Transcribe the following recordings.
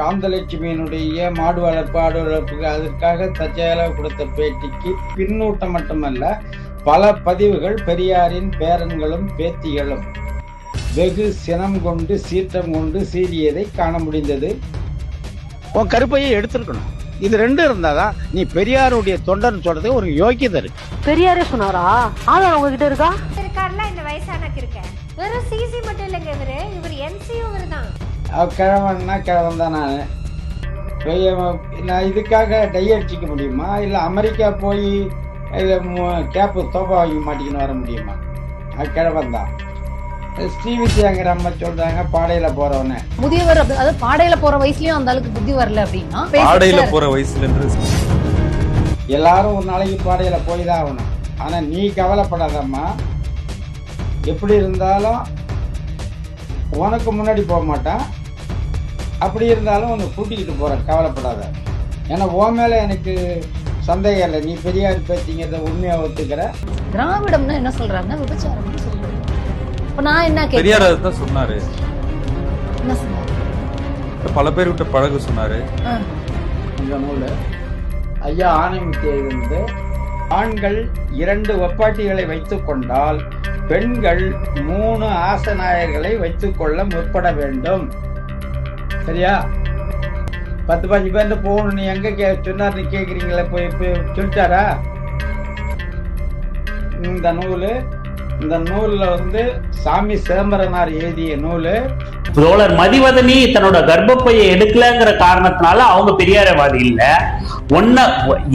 காந்தலட்சுமியினுடைய மாடு வளர்ப்பு ஆடு வளர்ப்புக்கு அதற்காக தற்செயலாக கொடுத்த பேட்டிக்கு பின்னூட்டம் மட்டுமல்ல பல பதிவுகள் பெரியாரின் பேரன்களும் பேத்திகளும் வெகு சினம் கொண்டு சீற்றம் கொண்டு சீறியதை காண முடிந்தது. உன் கருப்பையை எடுத்திருக்கணும். இது ரெண்டும் இருந்தாதான் நீ பெரியாருடைய தொண்டன் சொல்றதுக்கு ஒரு யோக்கியதை இருக்கு. பெரியாரே சொன்னாரா? ஆதாரம் உங்ககிட்ட இருக்கா? இருக்கார்ல இந்த வயசானக்கு இருக்க வெறும் சிசி மட்டும் இல்லைங்க இவரு. இவர் எம்சியும் இவர் தான் அவ கிழவன்னா கிழவன் தான் நான். நான் இதுக்காக டை அடிச்சிக்க முடியுமா? இல்லை அமெரிக்கா போய் இதில் கேப்பு தோப்பா வாங்கி மாட்டிக்கின்னு வர முடியுமா? அது கிழவன் தான். ஸ்ரீவித்யாங்கிற அம்மா சொல்றாங்க பாடையில போறவனே. முதியவர் அப்படி- அதாவது பாடையில போற வயசுலயும் அந்த அளவுக்கு புத்தி வரல அப்படின்னா பேசிட்டு போற வயசுல இருந்து எல்லாரும் ஒரு நாளைக்கு பாடையில போய் தான் ஆகணும். ஆனா நீ கவலைப்படாதம்மா. எப்படி இருந்தாலும் உனக்கு முன்னாடி போக மாட்டான். அப்படி இருந்தாலும் உன்னை கூட்டிக்கிட்டு போறேன் கவலைப்படாத. ஏன்னா உன் மேல எனக்கு சந்தேகம் இல்லை. நீ பெரியார் பேத்திங்கிறத உண்மையா ஒத்துக்கிற? திராவிடம்னா என்ன சொல்றாங்க விபச்சாரம் சொல்றாங்க இப்ப நான் என்ன பெரியார் அதுதான் சொன்னாரு. என்ன சொன்னாங்க பல பேர் விட்டு பழக சொன்னாரு. இந்த நூல் ஐயா ஆணைமுத்தி எழுந்து ஆண்கள் இரண்டு ஒப்பாட்டிகளை வைத்துக் கொண்டால் பெண்கள் மூணு ஆசநாயர்களை வைத்துக் கொள்ள முற்பட வேண்டும். சரியா? பத்து பாஞ்சு பேர் போகணும். நீ எங்க கே சொன்னார் நீ கேக்குறீங்களா போய் சொல்லிட்டாரா? இந்த நூல் இந்த நூல்ல வந்து சாமி சிதம்பரனார் எழுதிய நூல். தோழர் மதிவதனி தன்னோட கர்ப்பப்பையை எடுக்கலங்கிற காரணத்தினால அவங்க பெரியாரவாதி இல்ல. ஒன்ன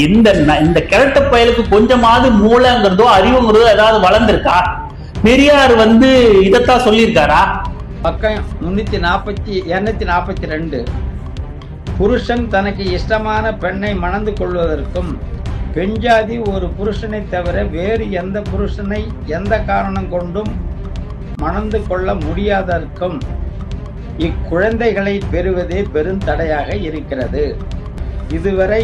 இந்த இந்த கிழட்ட பயலுக்கு கொஞ்சமாவது மூளைங்கிறதோ அறிவுங்கிறதோ ஏதாவது வளர்ந்துருக்கா? பெரியார் வந்து இதைத்தான் சொல்லியிருக்காரா? பக்கம் முன்னூத்தி நாற்பத்தி இருநூத்தி நாற்பத்தி ரெண்டு புருஷன் தனக்கு இஷ்டமான பெண்ணை மணந்து கொள்வதற்கும் பெண் ஜாதி ஒரு புருஷனை தவிர வேறு எந்த புருஷனை எந்த காரணம் கொண்டும் மணந்து கொள்ள முடியாததற்கும் இக்குழந்தைகளை பெறுவதே பெருந்தடையாக இருக்கிறது. இதுவரை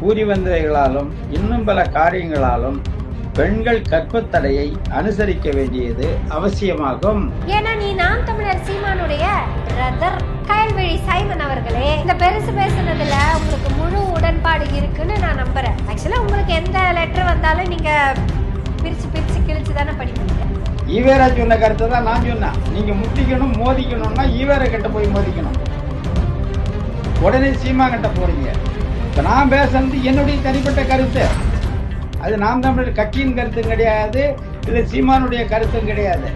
கூறி வந்தவைகளாலும் இன்னும் பல காரியங்களாலும் பெண்கள் கற்பத்தடையை அனுசரிக்க வேண்டியது அவசியமாகும். ஏன்னா நீ நாம் தமிழர் சீமானுடைய பிரதர் கயல்வழி சைமன் அவர்களே. இந்த பெருசு பேசுனதுல உங்களுக்கு முழு உடன்பாடு இருக்குன்னு நான் நம்புறேன். ஆக்சுவலா உங்களுக்கு எந்த லெட்டர் வந்தாலும் நீங்க பிரிச்சு பிரிச்சு கிழிச்சு தானே படிப்பீங்க. ஈவேரா சொன்ன கருத்தை தான் நான் சொன்னேன். நீங்க முட்டிக்கணும் மோதிக்கணும்னா ஈவேரா கிட்ட போய் மோதிக்கணும். உடனே சீமா கிட்ட போறீங்க. இப்ப நான் பேசுறது என்னுடைய தனிப்பட்ட கருத்து. அது நாம் தமிழர் கட்சியின் கருத்தும் கிடையாது இது சீமானுடைய கருத்தும் கிடையாது.